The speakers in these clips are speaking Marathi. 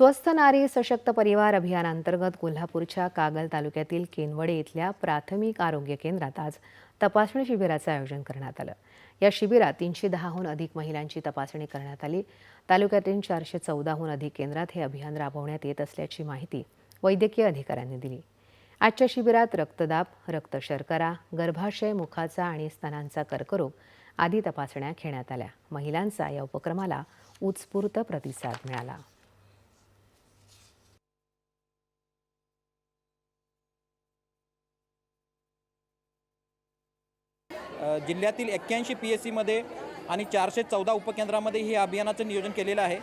स्वस्थ नारी सशक्त परिवार अभियानांतर्गत कोल्हापूरच्या कागल तालुक्यातील केनवडे इथल्या प्राथमिक आरोग्य केंद्रात आज तपासणी शिबिराचं आयोजन करण्यात आलं. या शिबिरात तीनशे दहाहून अधिक महिलांची तपासणी करण्यात आली. तालुक्यातील चारशे चौदाहून अधिक केंद्रात हे अभियान राबवण्यात येत असल्याची माहिती वैद्यकीय अधिकाऱ्यांनी दिली. आजच्या शिबिरात रक्तदाब रक्त शर्करा गर्भाशय मुखाचा आणि स्तनांचा कर्करोग आदी तपासण्या घेण्यात आल्या. महिलांचा या उपक्रमाला उत्स्फूर्त प्रतिसाद मिळाला. जिल्ह्यातील एक्क्याऐंशी पी एस सीमध्ये आणि चारशे चौदा उपकेंद्रामध्ये हे अभियानाचं नियोजन केलेलं आहे.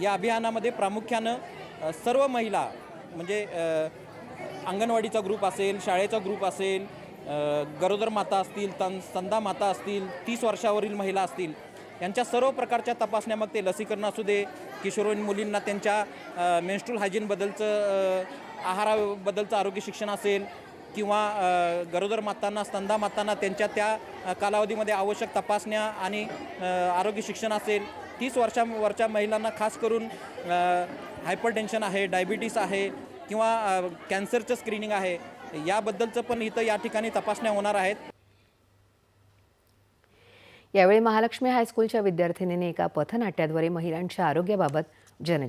या अभियानामध्ये प्रामुख्यानं सर्व महिला म्हणजे अंगणवाडीचा ग्रुप असेल शाळेचा ग्रुप असेल गरोदर माता असतील तन संदा माता असतील तीस वर्षावरील महिला असतील यांच्या सर्व प्रकारच्या तपासण्या मग ते लसीकरण असू दे किशोरवयीन मुलींना त्यांच्या मेन्स्ट्रुल हायजीनबद्दलचं आहाराबद्दलचं आरोग्य शिक्षण असेल किंवा गरोदर मातांना स्तंदा मातांना त्यांच्या त्या कालावधीमध्ये आवश्यक तपासण्या आणि आरोग्य शिक्षण असेल तीस वर्षावरच्या महिलांना खास करून हायपर टेन्शन आहे डायबिटीस आहे किंवा कॅन्सरचं स्क्रीनिंग आहे याबद्दलचं पण इथं या ठिकाणी तपासण्या होणार आहेत. यावेळी महालक्ष्मी हायस्कूलच्या विद्यार्थिनींनी एका पथनाट्याद्वारे महिलांच्या आरोग्याबाबत जनजागृती